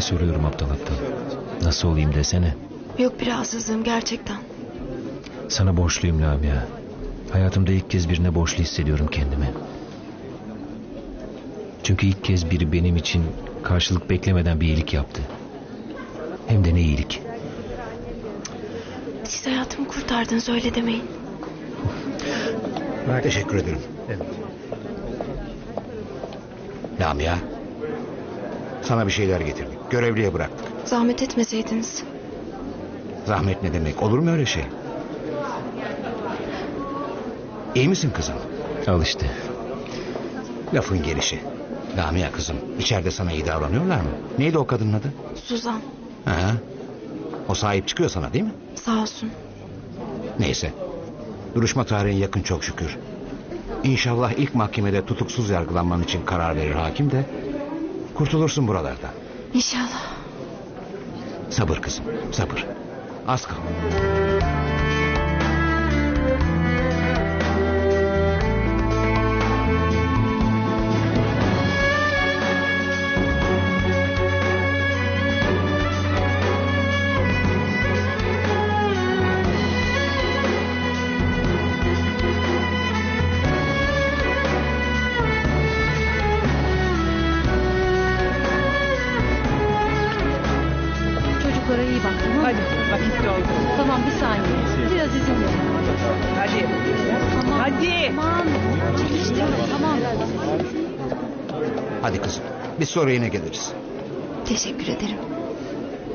soruyorum aptal aptal. Nasıl olayım desene. Yok bir rahatsızlığım gerçekten. Sana borçluyum Lamia. Hayatımda ilk kez birine borçlu hissediyorum kendimi. Çünkü ilk kez biri benim için karşılık beklemeden bir iyilik yaptı. Hem de ne iyilik. Siz hayatımı kurtardınız öyle demeyin. Teşekkür ederim. Lamia. Sana bir şeyler getirdik. Görevliye bıraktık. Zahmet etmeseydiniz. Zahmet ne demek? Olur mu öyle şey? İyi misin kızım? Al işte. Lafın gelişi. Lamia kızım. içeride sana iyi davranıyorlar mı? Neydi o kadının adı? Suzan Ha? O sahip çıkıyor sana değil mi? sağ olsun. Neyse. Duruşma tarihin yakın çok şükür. İnşallah ilk mahkemede tutuksuz yargılanman için karar verir hakim de... ...kurtulursun buralardan. İnşallah. Sabır kızım, sabır. Az kal. Saniye. Biraz izin verin. Hadi. Tamam. Hadi. Tamam. Tamam. Hadi kızım. Biz sonra yine geliriz. Teşekkür ederim.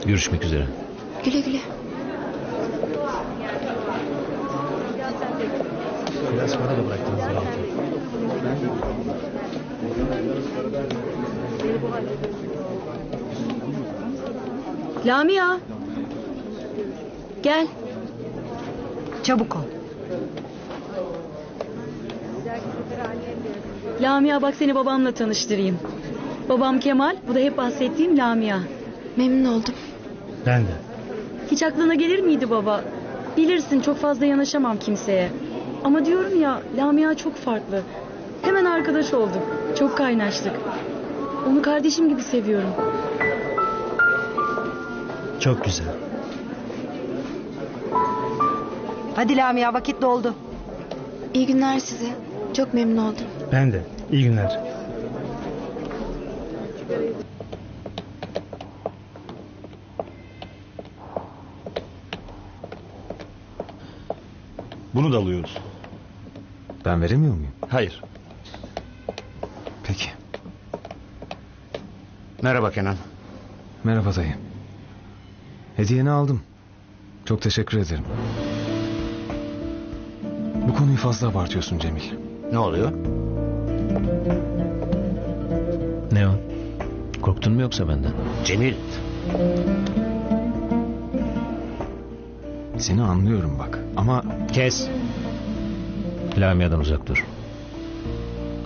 Görüşmek üzere. Güle güle. Lamia. Gel. Çabuk ol. Lamia bak seni babamla tanıştırayım. Babam Kemal, bu da hep bahsettiğim Lamia. Memnun oldum. Ben de. Hiç aklına gelir miydi baba? Bilirsin çok fazla yanaşamam kimseye. Ama diyorum ya Lamia çok farklı. Hemen arkadaş olduk. Çok kaynaştık. Onu kardeşim gibi seviyorum. Çok güzel. Hadi Lamia vakit doldu. İyi günler size. Çok memnun oldum. Ben de. İyi günler. Bunu da alıyoruz. Ben veremiyor muyum? Hayır. Peki. Merhaba Kenan. Merhaba dayı. Hediyeni aldım. Çok teşekkür ederim. Konuyu fazla abartıyorsun Cemil. Ne oluyor? Ne o? Korktun mu yoksa benden? Cemil. Seni anlıyorum bak ama... Kes. Lamia'dan uzak dur.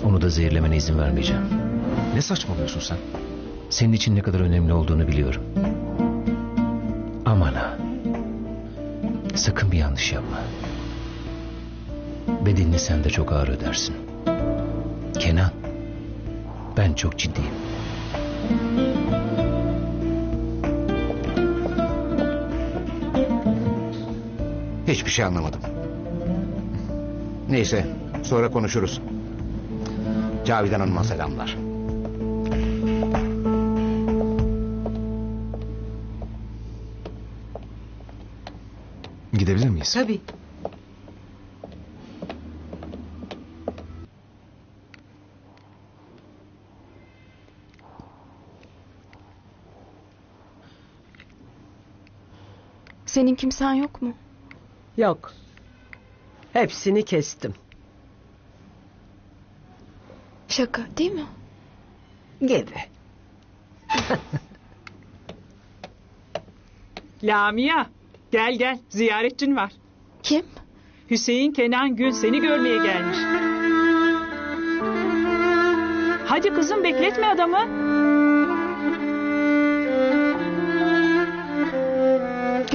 Onu da zehirlemene izin vermeyeceğim. Ne saçmalıyorsun sen? Senin için ne kadar önemli olduğunu biliyorum. Aman ha. Sakın bir yanlış yapma. Bedelini sen de çok ağır ödersin. Kenan. Ben çok ciddiyim. Hiçbir şey anlamadım. Neyse sonra konuşuruz. Cavidan Hanım'a selamlar. Gidebilir miyiz? Tabii. Senin kimsen yok mu? Yok. Hepsini kestim. Şaka değil mi? Gibi. Lamia gel gel ziyaretçin var. Kim? Hüseyin Kenan Gül seni görmeye gelmiş. Hadi kızım bekletme adamı.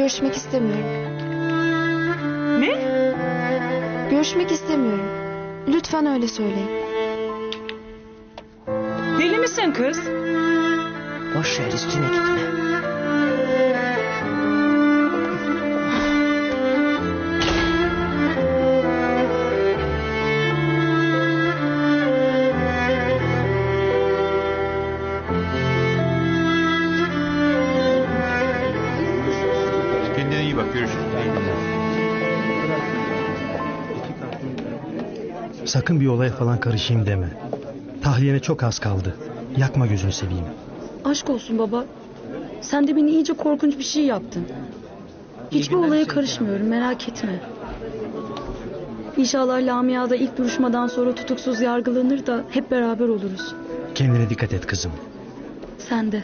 Görüşmek istemiyorum. Ne? Görüşmek istemiyorum. Lütfen öyle söyleyin. Deli misin kız? Boş ver üstüne gitme. Sakın bir olaya falan karışayım deme. Tahliyene çok az kaldı. Yakma gözünü seveyim. Aşk olsun baba. Sen de beni iyice korkunç bir şey yaptın. Hiçbir olaya karışmıyorum merak etme. İnşallah Lamia da ilk duruşmadan sonra tutuksuz yargılanır da hep beraber oluruz. Kendine dikkat et kızım. Sen de.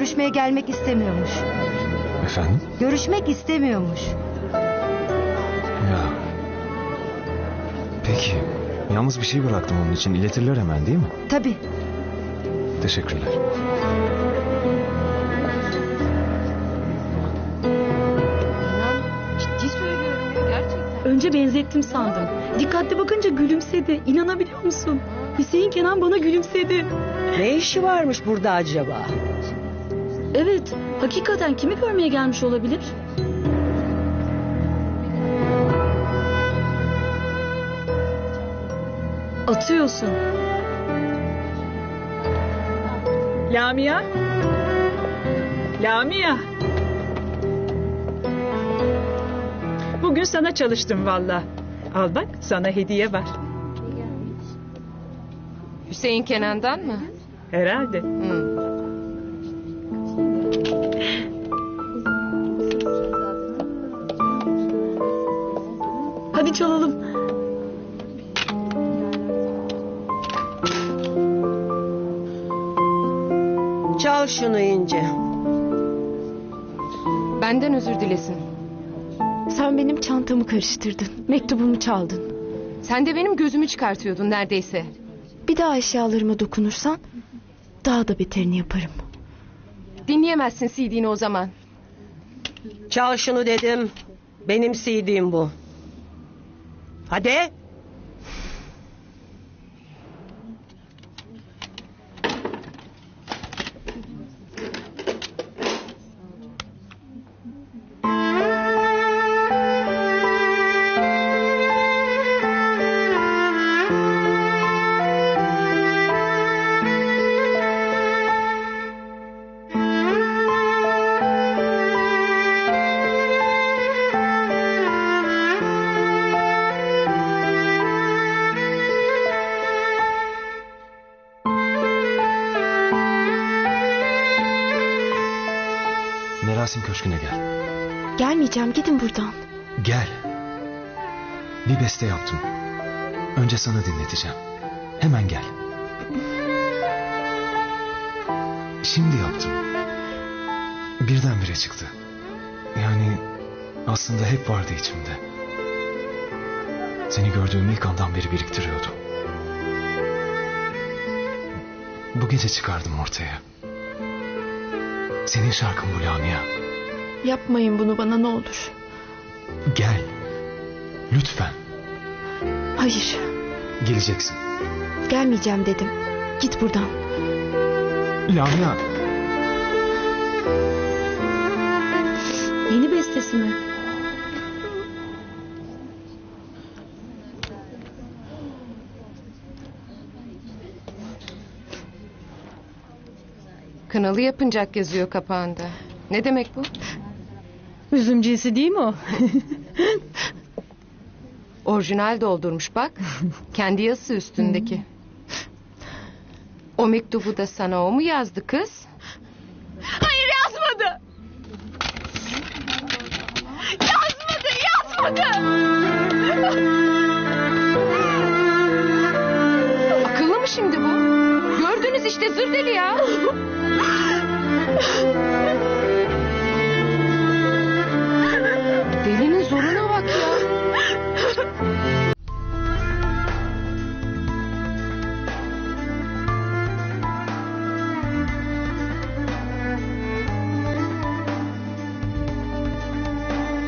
Görüşmeye gelmek istemiyormuş. Efendim? Görüşmek istemiyormuş. Ya. Peki. Yalnız bir şey bıraktım onun için. İletirler hemen değil mi? Tabii. Teşekkürler. Ciddi söylüyorum ya gerçekten. Önce benzettim sandım. Dikkatli bakınca gülümsedi. İnanabiliyor musun? Hüseyin Kenan bana gülümsedi. Ne işi varmış burada acaba? Evet, hakikaten kimi görmeye gelmiş olabilir? Atıyorsun. Lamia? Lamia? Bugün sana çalıştım valla. Al bak sana hediye var. Hüseyin Kenan'dan mı? Herhalde. Hı. Hadi çalalım. Çal şunu ince. Benden özür dilesin. Sen benim çantamı karıştırdın. Mektubumu çaldın. Sen de benim gözümü çıkartıyordun neredeyse. Bir daha eşyalarıma dokunursan daha da beterini yaparım. Dinleyemezsin CD'ni o zaman. Çal şunu dedim. Benim CD'm bu. Hadi. Merasim Köşkü'ne gel. Gelmeyeceğim gidin buradan. Gel. Bir beste yaptım. Önce sana dinleteceğim. Hemen gel. Şimdi yaptım. Birdenbire çıktı. Yani aslında hep vardı içimde. Seni gördüğüm ilk andan beri biriktiriyordum. Bu gece çıkardım ortaya. Senin şarkın bu Lamia. Yapmayın bunu bana ne olur. Gel. Lütfen. Hayır Geleceksin. gelmeyeceğim dedim. Git buradan. Lamia. Yeni bestesi mi? Kınalı yapıncak yazıyor kapağında. Ne demek bu? Üzüm cinsi değil mi o? Orijinal doldurmuş bak. Kendi yazısı üstündeki. O mektubu da sana o mu yazdı kız? Hayır yazmadı. Yazmadı, yazmadı. Akıllı mı şimdi bu? Gördünüz işte zır deli ya.